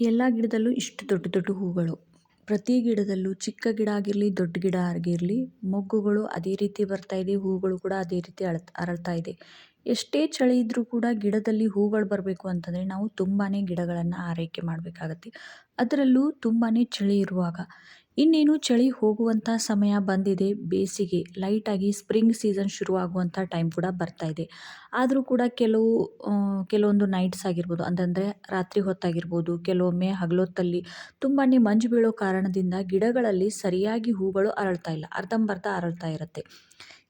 ಎಲ್ಲ ಗಿಡದಲ್ಲೂ ಇಷ್ಟು ದೊಡ್ಡ ದೊಡ್ಡ ಹೂಗಳು. ಪ್ರತಿ ಗಿಡದಲ್ಲೂ ಚಿಕ್ಕ ಗಿಡ ಆಗಿರಲಿ, ದೊಡ್ಡ ಗಿಡ ಆಗಿರಲಿ, ಮೊಗ್ಗುಗಳು ಅದೇ ರೀತಿ ಬರ್ತಾ ಇದೆ, ಹೂಗಳು ಕೂಡ ಅದೇ ರೀತಿ ಅರಳ್ತಾ ಇದೆ. ಎಷ್ಟೇ ಚಳಿ ಇದ್ದರೂ ಕೂಡ ಗಿಡದಲ್ಲಿ ಹೂಗಳು ಬರಬೇಕು ಅಂತಂದರೆ ನಾವು ತುಂಬಾ ಗಿಡಗಳನ್ನು ಆರೈಕೆ ಮಾಡಬೇಕಾಗತ್ತೆ. ಅದರಲ್ಲೂ ತುಂಬಾ ಚಳಿ ಇರುವಾಗ. ಇನ್ನೇನು ಚಳಿ ಹೋಗುವಂಥ ಸಮಯ ಬಂದಿದೆ, ಬೇಸಿಗೆ ಲೈಟಾಗಿ ಸ್ಪ್ರಿಂಗ್ ಸೀಸನ್ ಶುರುವಾಗುವಂಥ ಟೈಮ್ ಕೂಡ ಬರ್ತಾ ಇದೆ. ಆದರೂ ಕೂಡ ಕೆಲವು ಕೆಲವೊಂದು ನೈಟ್ಸ್ ಆಗಿರ್ಬೋದು, ಅಂತಂದರೆ ರಾತ್ರಿ ಹೊತ್ತಾಗಿರ್ಬೋದು, ಕೆಲವೊಮ್ಮೆ ಹಗಲೊತ್ತಲ್ಲಿ ತುಂಬಾ ಮಂಜು ಬೀಳೋ ಕಾರಣದಿಂದ ಗಿಡಗಳಲ್ಲಿ ಸರಿಯಾಗಿ ಹೂಗಳು ಅರಳ್ತಾ ಇಲ್ಲ, ಅರ್ಧಂಬರ್ಧ ಅರಳ್ತಾ ಇರುತ್ತೆ.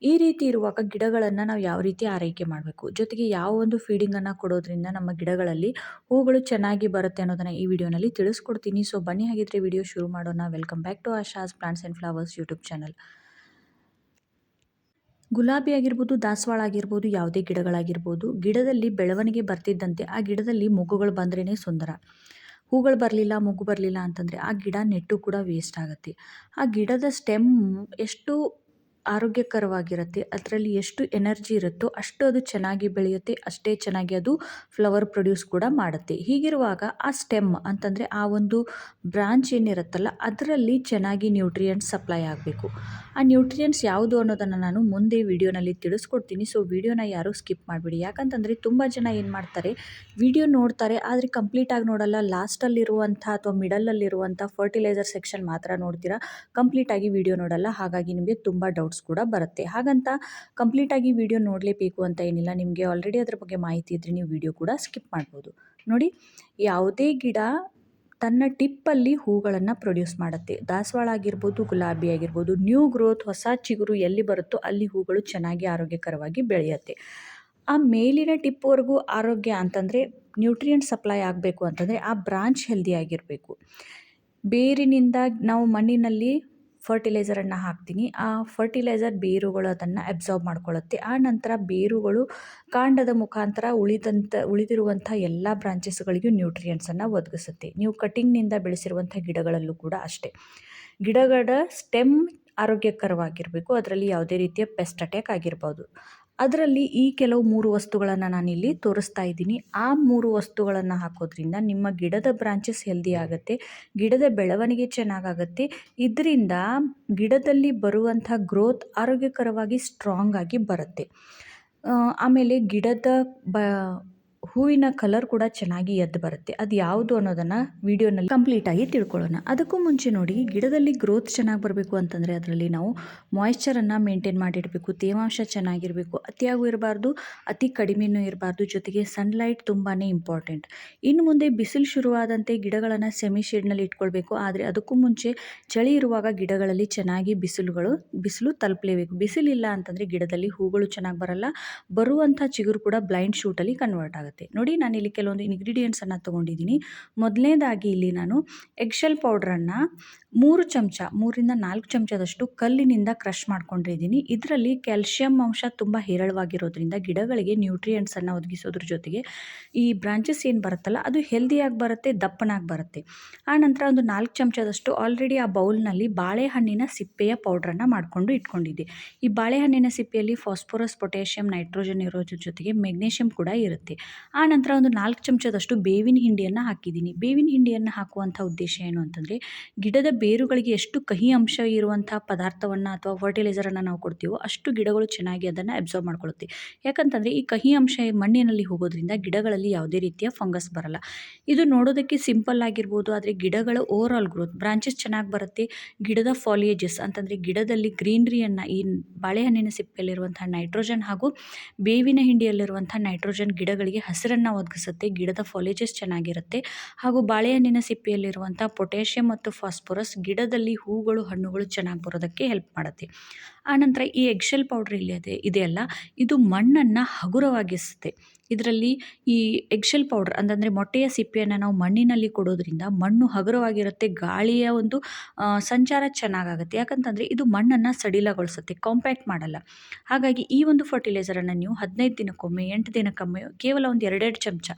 ಈ ರೀತಿ ಇರುವಾಗ ಗಿಡಗಳನ್ನು ನಾವು ಯಾವ ರೀತಿ ಆರೈಕೆ ಮಾಡಬೇಕು? ಜೊತೆಗೆ ಯಾವ ಒಂದು ಫೀಡಿಂಗನ್ನು ಕೊಡೋದ್ರಿಂದ ನಮ್ಮ ಗಿಡಗಳಲ್ಲಿ ಹೂಗಳು ಚೆನ್ನಾಗಿ ಬರುತ್ತೆ ಅನ್ನೋದನ್ನು ಈ ವಿಡಿಯೋನಲ್ಲಿ ತಿಳಿಸ್ಕೊಡ್ತೀನಿ. ಸೊ ಬನ್ನಿ ಹಾಗಿದ್ರೆ ವಿಡಿಯೋ ಶುರು ಮಾಡೋಣ. Welcome back to Asha's plants and flowers YouTube channel ಗುಲಾಬಿ ಆಗಿರ್ಬೋದು, ದಾಸವಾಳ ಆಗಿರ್ಬೋದು, ಯಾವುದೇ ಗಿಡಗಳಾಗಿರ್ಬೋದು, ಗಿಡದಲ್ಲಿ ಬೆಳವಣಿಗೆ ಬರ್ತಿದ್ದಂತೆ ಆ ಗಿಡದಲ್ಲಿ ಮೊಗ್ಗುಗಳು ಬಂದ್ರೇ ಸುಂದರ. ಹೂಗಳು ಬರಲಿಲ್ಲ, ಮೊಗ್ಗು ಬರಲಿಲ್ಲ ಅಂತಂದರೆ ಆ ಗಿಡ ನೆಟ್ಟು ಕೂಡ ವೇಸ್ಟ್ ಆಗುತ್ತೆ. ಆ ಗಿಡದ ಸ್ಟೆಮ್ ಎಷ್ಟು ಆರೋಗ್ಯಕರವಾಗಿರುತ್ತೆ. ಅದರಲ್ಲಿ ಎಷ್ಟು ಎನರ್ಜಿ ಇರುತ್ತೋ ಅಷ್ಟು ಅದು ಚೆನ್ನಾಗಿ ಬೆಳೆಯುತ್ತೆ, ಅಷ್ಟೇ ಚೆನ್ನಾಗಿ ಅದು ಫ್ಲವರ್ ಪ್ರೊಡ್ಯೂಸ್ ಕೂಡ ಮಾಡುತ್ತೆ. ಹೀಗಿರುವಾಗ ಆ ಸ್ಟೆಮ್ ಅಂತಂದರೆ ಆ ಒಂದು ಬ್ರಾಂಚ್ ಏನಿರುತ್ತಲ್ಲ ಅದರಲ್ಲಿ ಚೆನ್ನಾಗಿ ನ್ಯೂಟ್ರಿಯೆಂಟ್ಸ್ ಸಪ್ಲೈ ಆಗಬೇಕು. ಆ ನ್ಯೂಟ್ರಿಯೆಂಟ್ಸ್ ಯಾವುದು ಅನ್ನೋದನ್ನು ನಾನು ಮುಂದೆ ವಿಡಿಯೋನಲ್ಲಿ ತಿಳಿಸ್ಕೊಡ್ತೀನಿ. ಸೊ, ವಿಡಿಯೋನ ಯಾರೂ ಸ್ಕಿಪ್ ಮಾಡಿಬಿಡಿ. ಯಾಕಂತಂದರೆ ತುಂಬ ಜನ ಏನು ಮಾಡ್ತಾರೆ, ವಿಡಿಯೋ ನೋಡ್ತಾರೆ, ಆದರೆ ಕಂಪ್ಲೀಟಾಗಿ ನೋಡಲ್ಲ. ಲಾಸ್ಟಲ್ಲಿರುವಂಥ ಅಥವಾ ಮಿಡಲಲ್ಲಿರುವಂಥ ಫರ್ಟಿಲೈಸರ್ ಸೆಕ್ಷನ್ ಮಾತ್ರ ನೋಡ್ತೀರಾ. ಕಂಪ್ಲೀಟಾಗಿ ವಿಡಿಯೋ ನೋಡಲ್ಲ. ಹಾಗಾಗಿ ನಿಮಗೆ ತುಂಬ ಡೌಟ್ಸ್ ಕೂಡ ಬರುತ್ತೆ. ಹಾಗಂತ ಕಂಪ್ಲೀಟಾಗಿ ವಿಡಿಯೋ ನೋಡಲೇಬೇಕು ಅಂತ ಏನಿಲ್ಲ. ನಿಮಗೆ ಆಲ್ರೆಡಿ ಅದ್ರ ಬಗ್ಗೆ ಮಾಹಿತಿ ಇದ್ದರೆ ನೀವು ವಿಡಿಯೋ ಕೂಡ ಸ್ಕಿಪ್ ಮಾಡ್ಬೋದು. ನೋಡಿ, ಯಾವುದೇ ಗಿಡ ತನ್ನ ಟಿಪ್ಪಲ್ಲಿ ಹೂಗಳನ್ನು ಪ್ರೊಡ್ಯೂಸ್ ಮಾಡುತ್ತೆ. ದಾಸವಾಳ ಆಗಿರ್ಬೋದು, ಗುಲಾಬಿ ಆಗಿರ್ಬೋದು ನ್ಯೂ ಗ್ರೋತ್ ಹೊಸ ಚಿಗುರು ಎಲ್ಲಿ ಬರುತ್ತೋ ಅಲ್ಲಿ ಹೂಗಳು ಚೆನ್ನಾಗಿ ಆರೋಗ್ಯಕರವಾಗಿ ಬೆಳೆಯುತ್ತೆ. ಆ ಮೇಲಿನ ಟಿಪ್ವರೆಗೂ ಆರೋಗ್ಯ ಅಂತಂದರೆ ನ್ಯೂಟ್ರಿಯೆಂಟ್ ಸಪ್ಲೈ ಆಗಬೇಕು ಅಂತಂದರೆ ಆ ಬ್ರಾಂಚ್ ಹೆಲ್ದಿ ಆಗಿರಬೇಕು. ಬೇರಿನಿಂದ ನಾವು ಮಣ್ಣಿನಲ್ಲಿ ಫರ್ಟಿಲೈಸರನ್ನು ಹಾಕ್ತೀನಿ. ಆ ಫರ್ಟಿಲೈಸರ್ ಬೇರುಗಳು ಅದನ್ನು ಅಬ್ಸಾರ್ಬ್ ಮಾಡ್ಕೊಳ್ಳುತ್ತೆ. ಆ ನಂತರ ಬೇರುಗಳು ಕಾಂಡದ ಮುಖಾಂತರ ಉಳಿದಂಥ, ಉಳಿದಿರುವಂಥ ಎಲ್ಲ ಬ್ರಾಂಚಸ್ಗಳಿಗೂ ನ್ಯೂಟ್ರಿಯೆಂಟ್ಸನ್ನು ಒದಗಿಸುತ್ತೆ. ನೀವು ಕಟಿಂಗ್ನಿಂದ ಬೆಳೆಸಿರುವಂಥ ಗಿಡಗಳಲ್ಲೂ ಕೂಡ ಅಷ್ಟೇ. ಗಿಡಗಳ ಸ್ಟೆಮ್ ಆರೋಗ್ಯಕರವಾಗಿರಬೇಕು. ಅದರಲ್ಲಿ ಯಾವುದೇ ರೀತಿಯ ಪೆಸ್ಟ್ ಅಟ್ಯಾಕ್ ಆಗಿರ್ಬೋದು. ಅದರಲ್ಲಿ ಈ ಕೆಲವು ಮೂರು ವಸ್ತುಗಳನ್ನು ನಾನಿಲ್ಲಿ ತೋರಿಸ್ತಾ ಇದ್ದೀನಿ. ಆ ಮೂರು ವಸ್ತುಗಳನ್ನು ಹಾಕೋದ್ರಿಂದ ನಿಮ್ಮ ಗಿಡದ ಬ್ರಾಂಚಸ್ ಹೆಲ್ದಿ ಆಗುತ್ತೆ, ಗಿಡದ ಬೆಳವಣಿಗೆ ಚೆನ್ನಾಗಾಗತ್ತೆ ಇದರಿಂದ ಗಿಡದಲ್ಲಿ ಬರುವಂಥ ಗ್ರೋತ್ ಆರೋಗ್ಯಕರವಾಗಿ ಸ್ಟ್ರಾಂಗ್ ಆಗಿ ಬರುತ್ತೆ. ಆಮೇಲೆ ಗಿಡದ ಬ ಹೂವಿನ ಕಲರ್ ಕೂಡ ಚೆನ್ನಾಗಿ ಎದ್ದು ಬರುತ್ತೆ. ಅದು ಯಾವುದು ಅನ್ನೋದನ್ನು ವಿಡಿಯೋನಲ್ಲಿ ಕಂಪ್ಲೀಟಾಗಿ ತಿಳ್ಕೊಳ್ಳೋಣ. ಅದಕ್ಕೂ ಮುಂಚೆ ನೋಡಿ, ಗಿಡದಲ್ಲಿ ಗ್ರೋತ್ ಚೆನ್ನಾಗಿ ಬರಬೇಕು ಅಂತಂದರೆ ಅದರಲ್ಲಿ ನಾವು ಮಾಯಿಶ್ಚರನ್ನು ಮೇಂಟೈನ್ ಮಾಡಿಡಬೇಕು. ತೇವಾಂಶ ಚೆನ್ನಾಗಿರಬೇಕು. ಅತಿಯಾಗೂ ಇರಬಾರ್ದು, ಅತಿ ಕಡಿಮೆನೂ ಇರಬಾರ್ದು. ಜೊತೆಗೆ ಸನ್ಲೈಟ್ ತುಂಬಾ ಇಂಪಾರ್ಟೆಂಟ್ ಇನ್ನು ಮುಂದೆ ಬಿಸಿಲು ಶುರುವಾದಂತೆ ಗಿಡಗಳನ್ನು ಸೆಮಿ ಶೇಡ್ನಲ್ಲಿ ಇಟ್ಕೊಳ್ಬೇಕು. ಆದರೆ ಅದಕ್ಕೂ ಮುಂಚೆ ಚಳಿ ಇರುವಾಗ ಗಿಡಗಳಲ್ಲಿ ಚೆನ್ನಾಗಿ ಬಿಸಿಲುಗಳು, ಬಿಸಿಲು ತಲುಪಲೇಬೇಕು. ಬಿಸಿಲಿಲ್ಲ ಅಂತಂದರೆ ಗಿಡದಲ್ಲಿ ಹೂಗಳು ಚೆನ್ನಾಗಿ ಬರಲ್ಲ. ಬರುವಂಥ ಚಿಗುರು ಕೂಡ ಬ್ಲೈಂಡ್ ಶೂಟಲ್ಲಿ ಕನ್ವರ್ಟ್ ಆಗುತ್ತೆ. ನೋಡಿ ನಾನು ಇಲ್ಲಿ ಕೆಲವೊಂದು ಇಂಗ್ರೀಡಿಯೆಂಟ್ಸನ್ನು ತೊಗೊಂಡಿದ್ದೀನಿ. ಮೊದಲನೇದಾಗಿ ಇಲ್ಲಿ ನಾನು ಎಗ್ಶೆಲ್ ಪೌಡ್ರನ್ನು ಮೂರು ಚಮಚ, ಮೂರಿಂದ ನಾಲ್ಕು ಚಮಚದಷ್ಟು ಕಲ್ಲಿನಿಂದ ಕ್ರಷ್ ಮಾಡ್ಕೊಂಡಿದ್ದೀನಿ ಇದರಲ್ಲಿ ಕ್ಯಾಲ್ಶಿಯಂ ಅಂಶ ತುಂಬ ಹೇರಳವಾಗಿರೋದ್ರಿಂದ ಗಿಡಗಳಿಗೆ ನ್ಯೂಟ್ರಿಯೆಂಟ್ಸನ್ನು ಒದಗಿಸೋದ್ರ ಜೊತೆಗೆ ಈ ಬ್ರಾಂಚಸ್ ಏನು ಬರುತ್ತಲ್ಲ, ಅದು ಹೆಲ್ದಿಯಾಗಿ ಬರುತ್ತೆ ದಪ್ಪನಾಗಿ ಬರುತ್ತೆ. ಆ ನಂತರ ಒಂದು ನಾಲ್ಕು ಚಮಚದಷ್ಟು ಆಲ್ರೆಡಿ ಆ ಬೌಲ್ನಲ್ಲಿ ಬಾಳೆಹಣ್ಣಿನ ಸಿಪ್ಪೆಯ ಪೌಡ್ರನ್ನು ಮಾಡಿಕೊಂಡು ಇಟ್ಕೊಂಡಿದ್ದೆ. ಈ ಬಾಳೆಹಣ್ಣಿನ ಸಿಪ್ಪೆಯಲ್ಲಿ ಫಾಸ್ಫರಸ್ ಪೊಟ್ಯಾಷಿಯಂ ನೈಟ್ರೋಜನ್ ಇರೋದ್ರ ಜೊತೆಗೆ ಮೆಗ್ನೇಷಿಯಂ ಕೂಡ ಇರುತ್ತೆ. ಆ ನಂತರ ಒಂದು ನಾಲ್ಕು ಚಮಚದಷ್ಟು ಬೇವಿನ ಹಿಂಡಿಯನ್ನು ಹಾಕಿದ್ದೀನಿ. ಬೇವಿನ ಹಿಂಡಿಯನ್ನು ಹಾಕುವಂಥ ಉದ್ದೇಶ ಏನು ಅಂತಂದರೆ, ಗಿಡದ ಬೇರುಗಳಿಗೆ ಎಷ್ಟು ಕಹಿ ಅಂಶ ಇರುವಂಥ ಪದಾರ್ಥವನ್ನು ಅಥವಾ ಫರ್ಟಿಲೈಸರನ್ನು ನಾವು ಕೊಡ್ತೀವೋ ಅಷ್ಟು ಗಿಡಗಳು ಚೆನ್ನಾಗಿ ಅದನ್ನು ಅಬ್ಸರ್ವ್ ಮಾಡ್ಕೊಳ್ಳುತ್ತೆ. ಯಾಕಂತಂದರೆ, ಈ ಕಹಿ ಅಂಶ ಮಣ್ಣಿನಲ್ಲಿ ಹೋಗೋದ್ರಿಂದ ಗಿಡಗಳಲ್ಲಿ ಯಾವುದೇ ರೀತಿಯ ಫಂಗಸ್ ಬರಲ್ಲ. ಇದು ನೋಡೋದಕ್ಕೆ ಸಿಂಪಲ್ ಆಗಿರ್ಬೋದು, ಆದರೆ ಗಿಡಗಳ ಓವರ್ ಆಲ್ ಗ್ರೋತ್ ಬ್ರಾಂಚಸ್ ಚೆನ್ನಾಗಿ ಬರುತ್ತೆ. ಗಿಡದ ಫಾಲಿಯೇಜಸ್ ಅಂತಂದರೆ ಗಿಡದಲ್ಲಿ ಗ್ರೀನ್ರಿಯನ್ನು ಈ ಬಾಳೆಹಣ್ಣಿನ ಸಿಪ್ಪೆಯಲ್ಲಿರುವಂಥ ನೈಟ್ರೋಜನ್ ಹಾಗೂ ಬೇವಿನ ಹಿಂಡಿಯಲ್ಲಿರುವಂಥ ನೈಟ್ರೋಜನ್ ಗಿಡಗಳಿಗೆ ಹಸಿರನ್ನು ಒದಗಿಸುತ್ತೆ, ಗಿಡದ ಫಾಲೇಜಸ್ ಚೆನ್ನಾಗಿರುತ್ತೆ. ಹಾಗೂ ಬಾಳೆಹಣ್ಣಿನ ಸಿಪ್ಪೆಯಲ್ಲಿರುವಂಥ ಪೊಟ್ಯಾಷಿಯಮ್ ಮತ್ತು ಫಾಸ್ಫರಸ್ ಗಿಡದಲ್ಲಿ ಹೂಗಳು, ಹಣ್ಣುಗಳು ಚೆನ್ನಾಗಿ ಬರೋದಕ್ಕೆ ಹೆಲ್ಪ್ ಮಾಡುತ್ತೆ. ಆನಂತರ ಈ ಎಗ್ಶೆಲ್ ಪೌಡ್ರ್ ಇಲ್ಲಿ ಅದೇ ಇದೆಯಲ್ಲ ಇದು ಮಣ್ಣನ್ನು ಹಗುರವಾಗಿಸುತ್ತೆ. ಇದರಲ್ಲಿ ಈ ಎಗ್ಶೆಲ್ ಪೌಡ್ರ್ ಅಂತಂದರೆ ಮೊಟ್ಟೆಯ ಸಿಪ್ಪೆಯನ್ನು ನಾವು ಮಣ್ಣಿನಲ್ಲಿ ಕೊಡೋದ್ರಿಂದ ಮಣ್ಣು ಹಗುರವಾಗಿರುತ್ತೆ, ಗಾಳಿಯ ಒಂದು ಸಂಚಾರ ಚೆನ್ನಾಗಾಗುತ್ತೆ. ಯಾಕಂತಂದರೆ ಇದು ಮಣ್ಣನ್ನು ಸಡಿಲಗೊಳಿಸುತ್ತೆ ಕಾಂಪ್ಯಾಕ್ಟ್ ಮಾಡಲ್ಲ. ಹಾಗಾಗಿ ಈ ಒಂದು ಫರ್ಟಿಲೈಸರನ್ನು ನೀವು ಹದಿನೈದು ದಿನಕ್ಕೊಮ್ಮೆ, ಎಂಟು ದಿನಕ್ಕೊಮ್ಮೆ, ಕೇವಲ ಒಂದು ಎರಡೆರಡು ಚಮಚ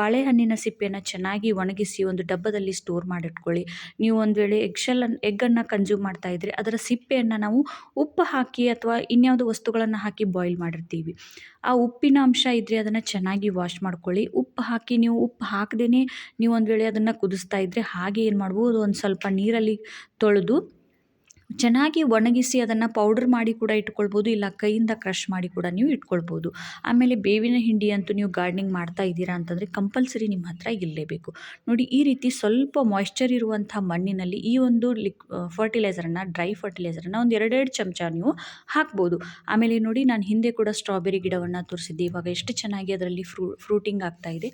ಬಾಳೆಹಣ್ಣಿನ ಸಿಪ್ಪೆಯನ್ನು ಚೆನ್ನಾಗಿ ಒಣಗಿಸಿ ಒಂದು ಡಬ್ಬದಲ್ಲಿ ಸ್ಟೋರ್ ಮಾಡಿಟ್ಕೊಳ್ಳಿ. ನೀವು ಒಂದು ವೇಳೆ ಎಗ್ಶೆಲ್ ಎಗ್ಗನ್ನು ಕನ್ಸ್ಯೂಮ್ ಮಾಡ್ತಾ ಇದ್ರೆ ಅದರ ಸಿಪ್ಪೆಯನ್ನು ನಾವು ಉಪ್ಪು ಹಾಕಿ ಅಥವಾ ಇನ್ಯಾವುದೋ ವಸ್ತುಗಳನ್ನು ಹಾಕಿ ಬಾಯ್ಲ್ ಮಾಡಿರ್ತೀವಿ. ಆ ಉಪ್ಪಿನ ಅಂಶ ಇದ್ದರೆ ಅದನ್ನು ಚೆನ್ನಾಗಿ ವಾಶ್ ಮಾಡ್ಕೊಳ್ಳಿ. ಉಪ್ಪು ಹಾಕಿ ನೀವು ಉಪ್ಪು ಹಾಕದೇನೆ ನೀವು ಒಂದು ವೇಳೆ ಅದನ್ನು ಕುದಿಸ್ತಾ ಇದ್ದರೆ ಹಾಗೆ ಏನು ಮಾಡ್ಬೋದು? ಒಂದು ಸ್ವಲ್ಪ ನೀರಲ್ಲಿ ತೊಳೆದು ಚೆನ್ನಾಗಿ ಒಣಗಿಸಿ ಅದನ್ನು ಪೌಡ್ರ್ ಮಾಡಿ ಕೂಡ ಇಟ್ಕೊಳ್ಬೋದು, ಇಲ್ಲ ಕೈಯಿಂದ ಕ್ರಷ್ ಮಾಡಿ ಕೂಡ ನೀವು ಇಟ್ಕೊಳ್ಬೋದು. ಆಮೇಲೆ ಬೇವಿನ ಹಿಂಡಿ ಅಂತೂ ನೀವು ಗಾರ್ಡ್ನಿಂಗ್ ಮಾಡ್ತಾ ಇದ್ದೀರಾ ಅಂತಂದರೆ ಕಂಪಲ್ಸರಿ ನಿಮ್ಮ ಹತ್ರ ಇರಲೇಬೇಕು. ನೋಡಿ, ಈ ರೀತಿ ಸ್ವಲ್ಪ ಮಾಯ್ಶ್ಚರ್ ಇರುವಂಥ ಮಣ್ಣಿನಲ್ಲಿ ಈ ಒಂದು ಲಿಕ್ ಫರ್ಟಿಲೈಸರನ್ನು ಡ್ರೈ ಫರ್ಟಿಲೈಸರನ್ನು ಒಂದು ಎರಡೆರಡು ಚಮಚ ನೀವು ಹಾಕ್ಬೋದು. ಆಮೇಲೆ ನೋಡಿ, ನಾನು ಹಿಂದೆ ಕೂಡ ಸ್ಟ್ರಾಬೆರಿ ಗಿಡವನ್ನು ತೋರಿಸಿದ್ದೆ, ಇವಾಗ ಎಷ್ಟು ಚೆನ್ನಾಗಿ ಅದರಲ್ಲಿ ಫ್ರೂ ಫ್ರೂಟಿಂಗ್ ಆಗ್ತಾ ಇದೆ.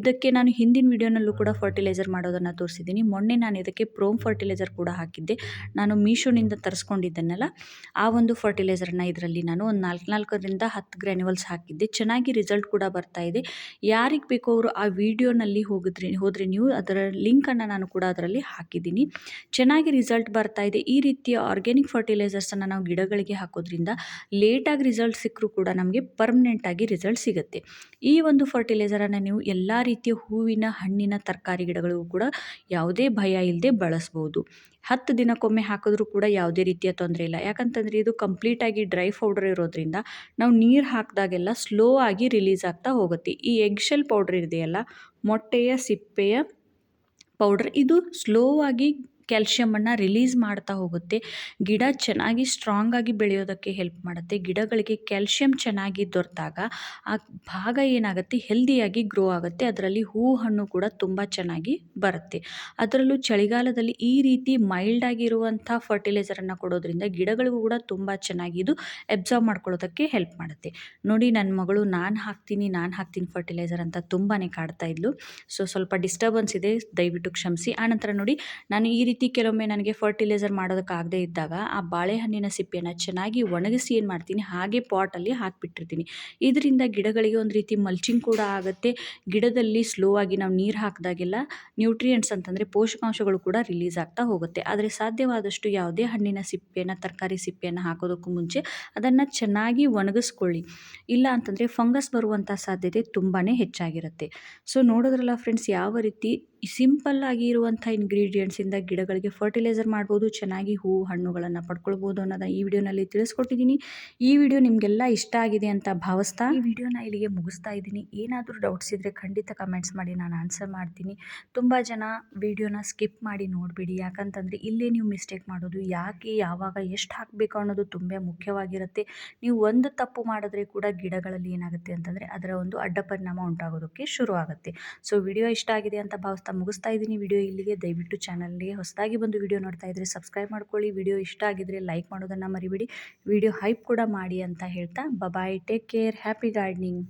ಇದಕ್ಕೆ ನಾನು ಹಿಂದಿನ ವಿಡಿಯೋನಲ್ಲೂ ಕೂಡ ಫರ್ಟಿಲೈಸರ್ ಮಾಡೋದನ್ನು ತೋರಿಸಿದ್ದೀನಿ. ಮೊನ್ನೆ ನಾನು ಇದಕ್ಕೆ ಪ್ರೋಮ್ ಫರ್ಟಿಲೈಸರ್ ಕೂಡ ಹಾಕಿದ್ದೆ. ನಾನು ಮೀಶೋನಿಂದ ತರಿಸ್ಕೊಂಡಿದ್ದೆನಲ್ಲ, ಆ ಒಂದು ಫರ್ಟಿಲೈಸರ್ನ ಇದರಲ್ಲಿ ನಾನು ಒಂದು ನಾಲ್ಕು ನಾಲ್ಕರಿಂದ ಹತ್ತು ಗ್ರ್ಯಾನ್ಯುವಲ್ಸ್ ಹಾಕಿದ್ದೆ. ಚೆನ್ನಾಗಿ ರಿಸಲ್ಟ್ ಕೂಡ ಬರ್ತಾ ಇದೆ. ಯಾರಿಗೆ ಬೇಕೋ ಅವರು ಆ ವಿಡಿಯೋನಲ್ಲಿ ಹೋಗಿದ್ರಿ, ಹೋದರೆ ನೀವು ಅದರ ಲಿಂಕನ್ನು ನಾನು ಕೂಡ ಅದರಲ್ಲಿ ಹಾಕಿದ್ದೀನಿ. ಚೆನ್ನಾಗಿ ರಿಸಲ್ಟ್ ಬರ್ತಾ ಇದೆ. ಈ ರೀತಿಯ ಆರ್ಗ್ಯಾನಿಕ್ ಫರ್ಟಿಲೈಸರ್ಸನ್ನು ನಾವು ಗಿಡಗಳಿಗೆ ಹಾಕೋದ್ರಿಂದ ಲೇಟಾಗಿ ರಿಸಲ್ಟ್ ಸಿಕ್ಕರೂ ಕೂಡ ನಮಗೆ ಪರ್ಮನೆಂಟಾಗಿ ರಿಸಲ್ಟ್ ಸಿಗುತ್ತೆ. ಈ ಒಂದು ಫರ್ಟಿಲೈಸರನ್ನು ನೀವು ಎಲ್ಲ ರೀತಿಯ ಹೂವಿನ, ಹಣ್ಣಿನ, ತರಕಾರಿ ಗಿಡಗಳಿಗೂ ಕೂಡ ಯಾವುದೇ ಭಯ ಇಲ್ಲದೆ ಬಳಸ್ಬೋದು. ಹತ್ತು ದಿನಕ್ಕೊಮ್ಮೆ ಹಾಕಿದ್ರೂ ಕೂಡ ಯಾವುದೇ ರೀತಿಯ ತೊಂದರೆ ಇಲ್ಲ. ಯಾಕಂತಂದರೆ ಇದು ಕಂಪ್ಲೀಟಾಗಿ ಡ್ರೈ ಪೌಡರ್ ಇರೋದ್ರಿಂದ ನಾವು ನೀರು ಹಾಕಿದಾಗೆಲ್ಲ ಸ್ಲೋ ಆಗಿ ರಿಲೀಸ್ ಆಗ್ತಾ ಹೋಗುತ್ತೆ. ಈ ಎಗ್ ಶೆಲ್ ಪೌಡ್ರ್ ಇದೆಯಲ್ಲ, ಮೊಟ್ಟೆಯ, ಸಿಪ್ಪೆಯ ಪೌಡ್ರ್ ಇದು ಸ್ಲೋ ಆಗಿ ಕ್ಯಾಲ್ಶಿಯಮನ್ನು ರಿಲೀಸ್ ಮಾಡ್ತಾ ಹೋಗುತ್ತೆ. ಗಿಡ ಚೆನ್ನಾಗಿ ಸ್ಟ್ರಾಂಗ್ ಆಗಿ ಬೆಳೆಯೋದಕ್ಕೆ ಹೆಲ್ಪ್ ಮಾಡುತ್ತೆ. ಗಿಡಗಳಿಗೆ ಕ್ಯಾಲ್ಶಿಯಂ ಚೆನ್ನಾಗಿ ದೊರೆತಾಗ ಆ ಭಾಗ ಏನಾಗುತ್ತೆ? ಹೆಲ್ದಿಯಾಗಿ ಗ್ರೋ ಆಗುತ್ತೆ. ಅದರಲ್ಲಿ ಹೂ ಹಣ್ಣು ಕೂಡ ತುಂಬ ಚೆನ್ನಾಗಿ ಬರುತ್ತೆ. ಅದರಲ್ಲೂ ಚಳಿಗಾಲದಲ್ಲಿ ಈ ರೀತಿ ಮೈಲ್ಡ್ ಆಗಿರುವಂಥ ಫರ್ಟಿಲೈಸರನ್ನು ಕೊಡೋದ್ರಿಂದ ಗಿಡಗಳಿಗೂ ಕೂಡ ತುಂಬ ಚೆನ್ನಾಗಿ ಇದು ಎಬ್ಸರ್ವ್ ಮಾಡ್ಕೊಳ್ಳೋದಕ್ಕೆ ಹೆಲ್ಪ್ ಮಾಡುತ್ತೆ. ನೋಡಿ ನನ್ನ ಮಗಳು ನಾನು ಹಾಕ್ತೀನಿ ನಾನು ಹಾಕ್ತೀನಿ ಫರ್ಟಿಲೈಸರ್ ಅಂತ ತುಂಬಾ ಕಾಡ್ತಾ ಇದ್ಲು. ಸೊ ಸ್ವಲ್ಪ ಡಿಸ್ಟರ್ಬೆನ್ಸ್ ಇದೆ. ದಯವಿಟ್ಟು ಕ್ಷಮಿಸಿ. ಆನಂತರ ನೋಡಿ, ನಾನು ಈ ರೀತಿ ಕೆಲವೊಮ್ಮೆ ನನಗೆ ಫರ್ಟಿಲೈಸರ್ ಮಾಡೋದಕ್ಕಾಗದೇ ಇದ್ದಾಗ ಆ ಬಾಳೆಹಣ್ಣಿನ ಸಿಪ್ಪೆಯನ್ನು ಚೆನ್ನಾಗಿ ಒಣಗಿಸಿ ಏನು ಮಾಡ್ತೀನಿ, ಹಾಗೆ ಪಾಟಲ್ಲಿ ಹಾಕಿಬಿಟ್ಟಿರ್ತೀನಿ. ಇದರಿಂದ ಗಿಡಗಳಿಗೆ ಒಂದು ರೀತಿ ಮಲ್ಚಿಂಗ್ ಕೂಡ ಆಗುತ್ತೆ. ಗಿಡದಲ್ಲಿ ಸ್ಲೋ ಆಗಿ ನಾವು ನೀರು ಹಾಕಿದಾಗೆಲ್ಲ ನ್ಯೂಟ್ರಿಯೆಂಟ್ಸ್ ಅಂತಂದರೆ ಪೋಷಕಾಂಶಗಳು ಕೂಡ ರಿಲೀಸ್ ಆಗ್ತಾ ಹೋಗುತ್ತೆ. ಆದರೆ ಸಾಧ್ಯವಾದಷ್ಟು ಯಾವುದೇ ಹಣ್ಣಿನ ಸಿಪ್ಪೆಯನ್ನು, ತರಕಾರಿ ಸಿಪ್ಪೆಯನ್ನು ಹಾಕೋದಕ್ಕೂ ಮುಂಚೆ ಅದನ್ನು ಚೆನ್ನಾಗಿ ಒಣಗಿಸ್ಕೊಳ್ಳಿ. ಇಲ್ಲ ಅಂತಂದರೆ ಫಂಗಸ್ ಬರುವಂಥ ಸಾಧ್ಯತೆ ತುಂಬಾ ಹೆಚ್ಚಾಗಿರುತ್ತೆ. ಸೊ ನೋಡೋದ್ರಲ್ಲ ಫ್ರೆಂಡ್ಸ್ ಯಾವ ರೀತಿ ಸಿಂಪಲ್ ಆಗಿ ಇರುವಂಥ ಇಂಗ್ರೀಡಿಯೆಂಟ್ಸಿಂದ ಗಿಡಗಳಿಗೆ ಫರ್ಟಿಲೈಸರ್ ಮಾಡ್ಬೋದು, ಚೆನ್ನಾಗಿ ಹೂವು ಹಣ್ಣುಗಳನ್ನು ಪಡ್ಕೊಳ್ಬೋದು ಅನ್ನೋದನ್ನ ಈ ವಿಡಿಯೋನಲ್ಲಿ ತಿಳಿಸ್ಕೊಟ್ಟಿದ್ದೀನಿ. ಈ ವಿಡಿಯೋ ನಿಮಗೆಲ್ಲ ಇಷ್ಟ ಆಗಿದೆ ಅಂತ ಭಾವಿಸ್ತಾ ಈ ವಿಡಿಯೋನ ಇಲ್ಲಿಗೆ ಮುಗಿಸ್ತಾ ಇದ್ದೀನಿ. ಏನಾದರೂ ಡೌಟ್ಸ್ ಇದ್ದರೆ ಖಂಡಿತ ಕಮೆಂಟ್ಸ್ ಮಾಡಿ ನಾನು ಆನ್ಸರ್ ಮಾಡ್ತೀನಿ. ತುಂಬ ಜನ ವಿಡಿಯೋನ ಸ್ಕಿಪ್ ಮಾಡಿ ನೋಡಿಬಿಡಿ. ಯಾಕಂತಂದರೆ ಇಲ್ಲೇ ನೀವು ಮಿಸ್ಟೇಕ್ ಮಾಡೋದು, ಯಾಕೆ, ಯಾವಾಗ, ಎಷ್ಟು ಹಾಕಬೇಕು ಅನ್ನೋದು ತುಂಬ ಮುಖ್ಯವಾಗಿರುತ್ತೆ. ನೀವು ಒಂದು ತಪ್ಪು ಮಾಡಿದ್ರೆ ಕೂಡ ಗಿಡಗಳಲ್ಲಿ ಏನಾಗುತ್ತೆ ಅಂತಂದರೆ ಅದರ ಒಂದು ಅಡ್ಡ ಪರಿಣಾಮ ಉಂಟಾಗೋದಕ್ಕೆ ಶುರು ಆಗುತ್ತೆ ಸೊ ವಿಡಿಯೋ ಇಷ್ಟ ಆಗಿದೆ ಅಂತ ಭಾವಿಸ್ತಾ ಮುಗಿಸ್ತಾ ಇದ್ದೀನಿ ವಿಡಿಯೋ ಇಲ್ಲಿಗೆ. ದಯವಿಟ್ಟು ಚಾನಲ್ಗೆ ಹೊಸದಾಗಿ ಬಂದು ವಿಡಿಯೋ ನೋಡ್ತಾ ಇದ್ದರೆ ಸಬ್ಸ್ಕ್ರೈಬ್ ಮಾಡ್ಕೊಳ್ಳಿ. ವಿಡಿಯೋ ಇಷ್ಟ ಆಗಿದ್ರೆ ಲೈಕ್ ಮಾಡೋದನ್ನು ಮರಿಬೇಡಿ. ವಿಡಿಯೋ ಹೈಪ್ ಕೂಡ ಮಾಡಿ ಅಂತ ಹೇಳ್ತಾ, bye bye, take care, happy gardening.